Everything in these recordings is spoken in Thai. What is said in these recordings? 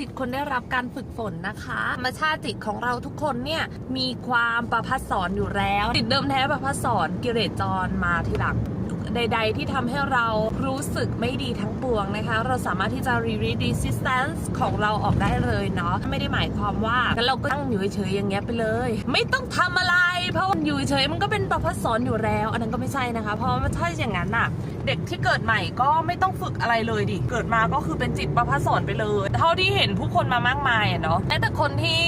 จิตคนได้รับการฝึกฝนนะคะธรรมชาติจิตของเราทุกคนเนี่ยมีความประพัดสอนอยู่แล้วจิตเดิมแท้ประพัดสอนกิเลสจรมาทีหลัง ใด ๆ ที่ทำให้เรารู้สึกไม่ดีทั้งปวงนะคะ เราสามารถที่จะ release resistance ของเราออกได้เลยเนาะไม่ได้หมายความว่างั้นเราก็ตั้งอยู่เฉยๆอย่างเงี้ยไปเลย ไม่ต้องทำอะไร เพราะว่าอยู่เฉยมันก็เป็นประพัดสอนอยู่แล้ว อันนั้นก็ไม่ใช่นะคะ เพราะว่าไม่ใช่อย่างนั้นน่ะเด็กที่เกิดใหม่ก็ไม่ต้องฝึกอะไรเลยดิเกิดมาก็คือเป็นจิตประพัดสอนไปเลย เท่าที่เห็นผู้คนมามากมายอะเนาะแม้แต่คนที่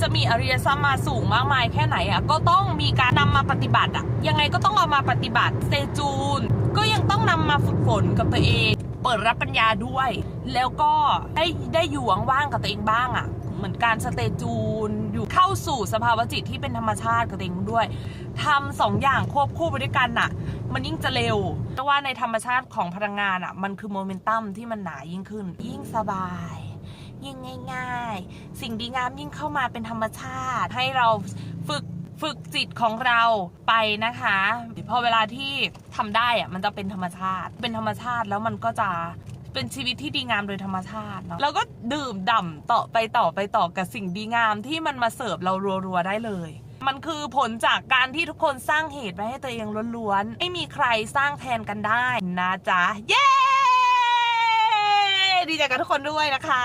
จะมีอริยสัมมาสูงมากมายแค่ไหนอะก็ต้องมีการนำมาปฏิบัติอะยังไงก็ต้องเอามาปฏิบัติเซจูน ก็ยังต้องนำมาฝึกฝนกับตัวเอง เปิดรับปัญญาด้วย แล้วก็ได้ได้อยู่ว่างๆกับตัวเองบ้างอะเหมือนการสเตจูนอยู่เข้าสู่สภาวะจิตที่เป็นธรรมชาติกับตัวเองด้วยทำสองอย่างควบคู่ไปด้วยกันน่ะมันยิ่งจะเร็วเพราะว่าในธรรมชาติของพลังงานอะมันคือโมเมนตัมที่มันหนายิ่งขึ้น ยิ่งสบาย ยิ่งง่าย ๆ สิ่งดีงามยิ่งเข้ามาเป็นธรรมชาติ ให้เราฝึกฝึกจิตของเราไปนะคะพอเวลาที่ทำได้อะมันจะเป็นธรรมชาติ เป็นธรรมชาติแล้วมันก็จะเป็นชีวิตที่ดีงามโดยธรรมชาติเนาะแล้วก็ดื่มด่ำต่อไปต่อไปต่อกับสิ่งดีงามที่มันมาเสิร์ฟเรารัวๆได้เลย มันคือผลจากการที่ทุกคนสร้างเหตุไว้ให้ตัวเองล้วนๆ ไม่มีใครสร้างแทนกันได้นะจ๊ะ เย้ ดีใจกับทุกคนด้วยนะคะ